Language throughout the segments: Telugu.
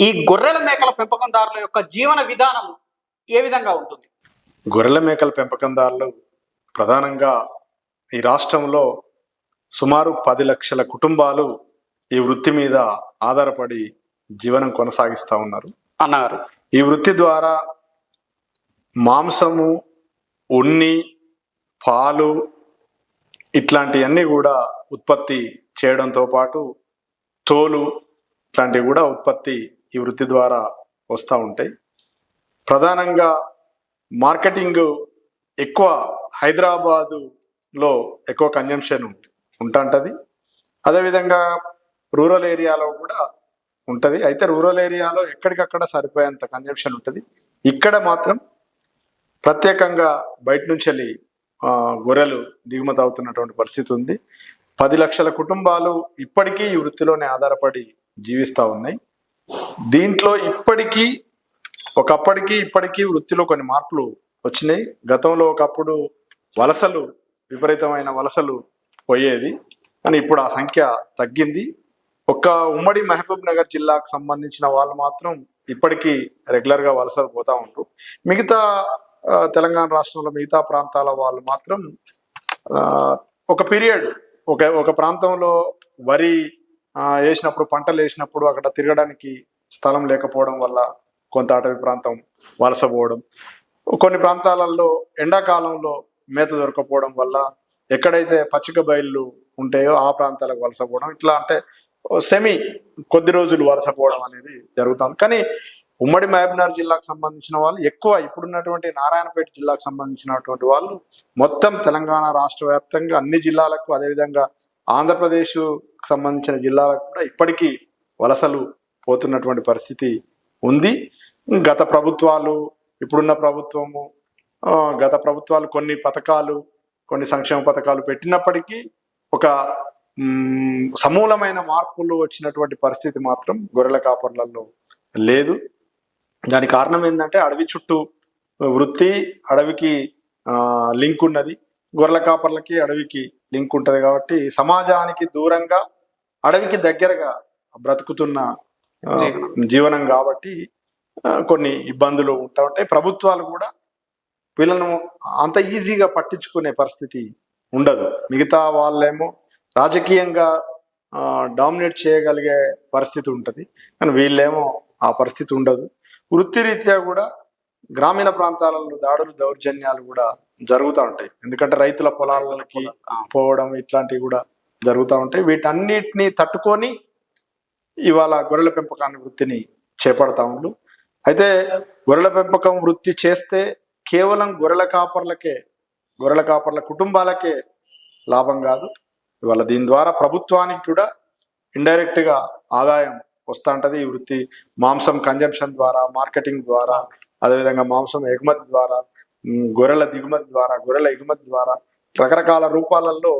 ఈ గొర్రెల మేకల పెంపకందారుల యొక్క జీవన విధానం ఏ విధంగా ఉంటుంది? గొర్రెల మేకల పెంపకందారులు ప్రధానంగా ఈ రాష్ట్రంలో సుమారు పది లక్షల కుటుంబాలు ఈ వృత్తి మీద ఆధారపడి జీవనం కొనసాగిస్తూ ఉన్నారు. అన్నగారు ఈ వృత్తి ద్వారా మాంసము ఉన్ని పాలు ఇట్లాంటివన్నీ కూడా ఉత్పత్తి చేయడంతో పాటు తోలు ఇట్లాంటివి కూడా ఉత్పత్తి ఈ వృత్తి ద్వారా వస్తూ ఉంటాయి. ప్రధానంగా మార్కెటింగ్ ఎక్కువ హైదరాబాదులో ఎక్కువ కన్జంప్షన్ ఉంటుంటుంది. అదేవిధంగా రూరల్ ఏరియాలో కూడా ఉంటుంది. అయితే రూరల్ ఏరియాలో ఎక్కడికక్కడ సరిపోయేంత కన్జంప్షన్ ఉంటుంది. ఇక్కడ మాత్రం ప్రత్యేకంగా బయట నుంచి వెళ్ళి గొర్రెలు దిగుమతి అవుతున్నటువంటి పరిస్థితి ఉంది. పది లక్షల కుటుంబాలు ఇప్పటికీ ఈ వృత్తిలోనే ఆధారపడి జీవిస్తూ ఉన్నాయి. దీంట్లో ఇప్పటికీ ఒకప్పటికి ఇప్పటికీ వృత్తిలో కొన్ని మార్పులు వచ్చినాయి. గతంలో ఒకప్పుడు వలసలు విపరీతమైన వలసలు పోయేది కానీ ఇప్పుడు ఆ సంఖ్య తగ్గింది. ఒక్క ఉమ్మడి మహబూబ్ నగర్ జిల్లాకు సంబంధించిన వాళ్ళు మాత్రం ఇప్పటికీ రెగ్యులర్గా వలసలు పోతూ ఉంటారు మిగతా తెలంగాణ రాష్ట్రంలో మిగతా ప్రాంతాల వాళ్ళు మాత్రం ఒక పీరియడ్ ఒక ఒక ప్రాంతంలో వరి వేసినప్పుడు పంటలు వేసినప్పుడు అక్కడ తిరగడానికి స్థలం లేకపోవడం వల్ల కొంత అటవీ ప్రాంతం వలస పోవడం. కొన్ని ప్రాంతాలలో ఎండాకాలంలో మేత దొరకపోవడం వల్ల ఎక్కడైతే పచ్చిక బయళ్ళు ఉంటాయో ఆ ప్రాంతాలకు వలస పోవడం. ఇట్లా అంటే సెమీ కొద్ది రోజులు వలస పోవడం అనేది జరుగుతుంది. కానీ ఉమ్మడి మహబూబ్నగర్ జిల్లాకు సంబంధించిన వాళ్ళు ఎక్కువ ఇప్పుడున్నటువంటి నారాయణపేట జిల్లాకు సంబంధించినటువంటి వాళ్ళు మొత్తం తెలంగాణ రాష్ట్ర వ్యాప్తంగా అన్ని జిల్లాలకు అదేవిధంగా ఆంధ్రప్రదేశ్ సంబంధించిన జిల్లాలకు కూడా ఇప్పటికీ వలసలు పోతున్నటువంటి పరిస్థితి ఉంది. గత ప్రభుత్వాలు ఇప్పుడున్న ప్రభుత్వము గత ప్రభుత్వాలు కొన్ని పథకాలు కొన్ని సంక్షేమ పథకాలు పెట్టినప్పటికీ ఒక సమూలమైన మార్పులు వచ్చినటువంటి పరిస్థితి మాత్రం గొర్రెల కాపర్లలో లేదు. దానికి కారణం ఏంటంటే అడవి చుట్టూ వృత్తి అడవికి లింక్ ఉన్నది. గొర్రెల కాపర్లకి అడవికి లింక్ ఉంటుంది కాబట్టి సమాజానికి దూరంగా అడవికి దగ్గరగా బ్రతుకుతున్న జీవనం. కాబట్టి కొన్ని ఇబ్బందులు ఉంటా ఉంటాయి. ప్రభుత్వాలు కూడా వీళ్ళను అంత ఈజీగా పట్టించుకునే పరిస్థితి ఉండదు. మిగతా వాళ్ళేమో రాజకీయంగా డామినేట్ చేయగలిగే పరిస్థితి ఉంటుంది. కానీ వీళ్ళేమో ఆ పరిస్థితి ఉండదు. వృత్తిరీత్యా కూడా గ్రామీణ ప్రాంతాలలో దాడులు దౌర్జన్యాలు కూడా జరుగుతూ ఉంటాయి. ఎందుకంటే రైతుల పొలాలకి పోవడం ఇట్లాంటివి కూడా జరుగుతూ ఉంటాయి. వీటన్నిటిని తట్టుకొని ఇవాళ గొర్రెల పెంపకాన్ని వృత్తిని చేపడతా ఉండు. అయితే గొర్రెల పెంపకం వృత్తి చేస్తే కేవలం గొర్రెల కాపర్లకే గొర్రెల కాపర్ల కుటుంబాలకే లాభం కాదు. ఇవాళ దీని ద్వారా ప్రభుత్వానికి కూడా ఇండైరెక్ట్గా ఆదాయం వస్తూ ఉంటుంది. ఈ వృత్తి మాంసం కన్జంప్షన్ ద్వారా మార్కెటింగ్ ద్వారా అదేవిధంగా మాంసం ఎగుమతి ద్వారా గొర్రెల దిగుమతి ద్వారా గొర్రెల ఎగుమతి ద్వారా రకరకాల రూపాలలో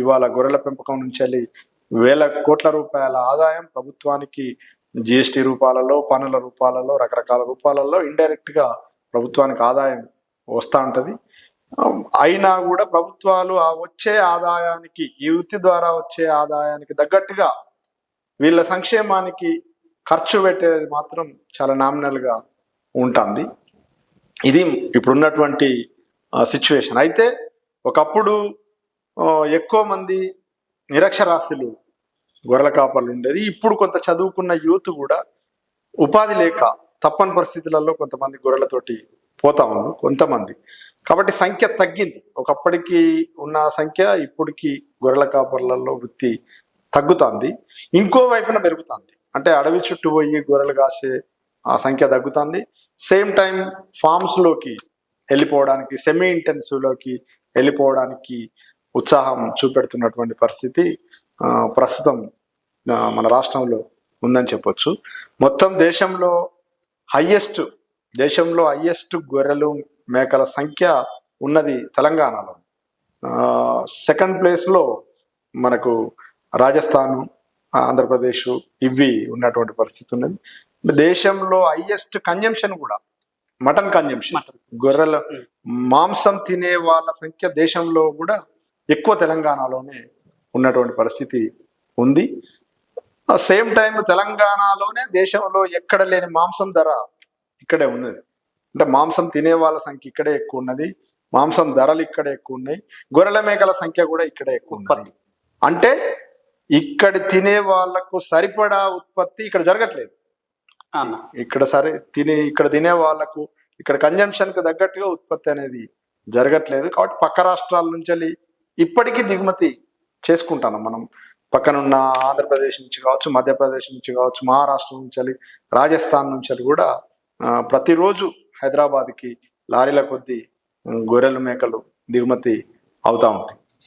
ఇవాళ గొర్రెల పెంపకం నుంచి వెళ్ళి వేల కోట్ల రూపాయల ఆదాయం ప్రభుత్వానికి జిఎస్టి రూపాలలో పన్నుల రూపాలలో రకరకాల రూపాలలో ఇండైరెక్ట్గా ప్రభుత్వానికి ఆదాయం వస్తూ ఉంటుంది. అయినా కూడా ప్రభుత్వాలు ఆ వచ్చే ఆదాయానికి ఈ వృత్తి ద్వారా వచ్చే ఆదాయానికి తగ్గట్టుగా వీళ్ళ సంక్షేమానికి ఖర్చు పెట్టేది మాత్రం చాలా నామినల్గా ఉంటుంది. ఇది ఇప్పుడున్నటువంటి సిచ్యువేషన్ అయితే ఒకప్పుడు ఎక్కువ మంది నిరక్షరాస్యులు గొర్రెల కాపర్లు ఉండేది. ఇప్పుడు కొంత చదువుకున్న యూత్ కూడా ఉపాధి లేక తప్పని పరిస్థితులలో కొంతమంది గొర్రెలతోటి పోతా ఉన్నారు కొంతమంది. కాబట్టి సంఖ్య తగ్గింది. ఒకప్పటికి ఉన్న సంఖ్య ఇప్పటికి గొర్రెల కాపర్లలో వృత్తి తగ్గుతుంది. ఇంకో వైపున పెరుగుతుంది. అంటే అడవి చుట్టూ పోయి గొర్రెలు కాసే ఆ సంఖ్య తగ్గుతుంది. సేమ్ టైం ఫామ్స్లోకి వెళ్ళిపోవడానికి సెమీ ఇంటెన్సివ్లోకి వెళ్ళిపోవడానికి ఉత్సాహం చూపెడుతున్నటువంటి పరిస్థితి ప్రస్తుతం మన రాష్ట్రంలో ఉందని చెప్పొచ్చు. మొత్తం దేశంలో హయ్యెస్ట్ దేశంలో హయ్యెస్ట్ గొర్రెలు మేకల సంఖ్య ఉన్నది తెలంగాణలో. సెకండ్ ప్లేస్లో మనకు రాజస్థాన్ ఆంధ్రప్రదేశ్ ఇవి ఉన్నటువంటి పరిస్థితి ఉన్నది. దేశంలో హయ్యెస్ట్ కన్జంప్షన్ కూడా మటన్ కన్జంప్షన్. గొర్రెల మాంసం తినే వాళ్ళ సంఖ్య దేశంలో కూడా ఎక్కువ తెలంగాణలోనే ఉన్నటువంటి పరిస్థితి ఉంది. సేమ్ టైం తెలంగాణలోనే దేశంలో ఎక్కడ లేని మాంసం ధర ఇక్కడే ఉన్నది. అంటే మాంసం తినే వాళ్ళ సంఖ్య ఇక్కడే ఎక్కువ ఉన్నది. మాంసం ధరలు ఇక్కడే ఎక్కువ ఉన్నాయి. గొర్రెల మేకల సంఖ్య కూడా ఇక్కడే ఎక్కువ ఉన్నది. అంటే ఇక్కడ తినే వాళ్ళకు సరిపడా ఉత్పత్తి ఇక్కడ జరగట్లేదు. ఇక్కడ సరే తినే ఇక్కడ తినే వాళ్ళకు ఇక్కడ కన్జంప్షన్కు తగ్గట్టుగా ఉత్పత్తి అనేది జరగట్లేదు. కాబట్టి పక్క రాష్ట్రాల నుంచి ఇప్పటికీ దిగుమతి చేసుకుంటాను మనం. పక్కనున్న ఆంధ్రప్రదేశ్ నుంచి కావచ్చు మధ్యప్రదేశ్ నుంచి కావచ్చు మహారాష్ట్ర నుంచి వెళ్ళి రాజస్థాన్ నుంచి వెళ్ళి కూడా ప్రతిరోజు హైదరాబాద్కి లారీల కొద్దీ గొర్రెలు మేకలు దిగుమతి అవుతా ఉంటాయి.